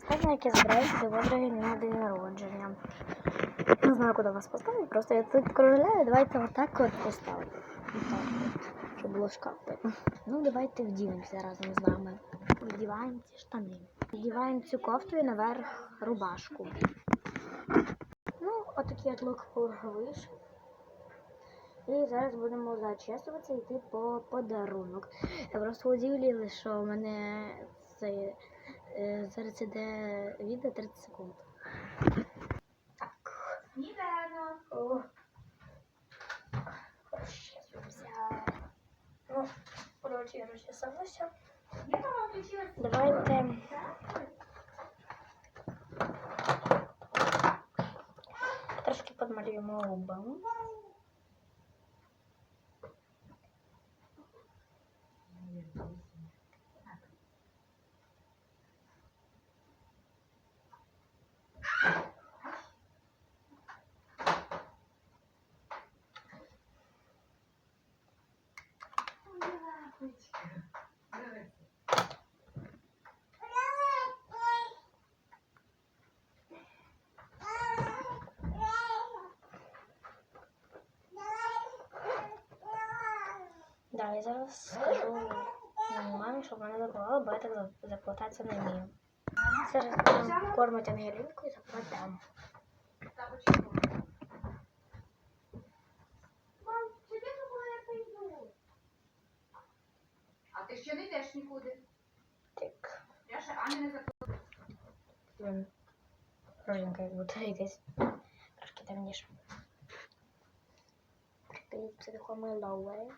Останнє, яке збирається до Бодроги на день народження. Не знаю, куди вас поставити, просто я тут кружляю, давайте отак от поставимо. Отак от, щоб було шкаф. Ну, давайте вдінемося разом з вами. Вдіваємо ці штани. Вдіваємо цю кофту і наверх рубашку. Ну, отакий от лук вийшов. І зараз будемо зачесуватися і йти по подарунок. Я просто удивлюю, що у мене це зараз іде відео 30 секунд. Так. Сніданок. О. Розчесуємося. Ну, коротше, я розчесалася. Я мама включила Давайте. Трошки подмалюємо губи. Да, я зараз скажу мамі, щоб вона заплатила, бо я так за- заплататися не вмію. Зараз будемо кормити Ангелінку і заплатимо. Ти ще не йдеш нікуди. Так. Я ще Аня не. Блин. Роженька як будто якась трошки темніше. Ти психомий лове.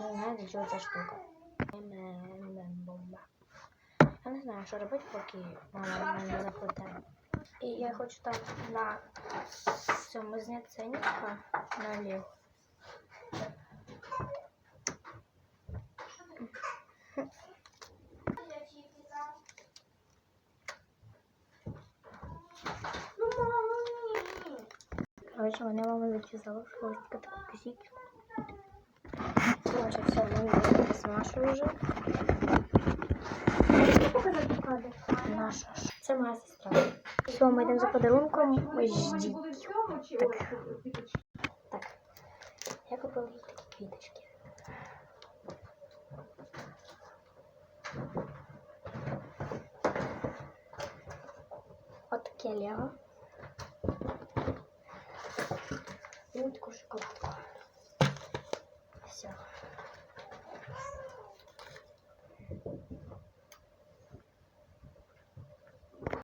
Не знаю, для чого ця штука. Бомба. Я не знаю, що робити, поки мама мене заплатає. І я хочу там на цьому зняти ценника наліво. Ну, мама. Короче, мене мама зачесала хвостика таку косичку. Короче, все, ми смашу. Показати. Наша. Це моя сестра. Все, ми йдемо за подарунком. Ждіть. Так. Так. Я купила їй такі квіточки. От таке лего.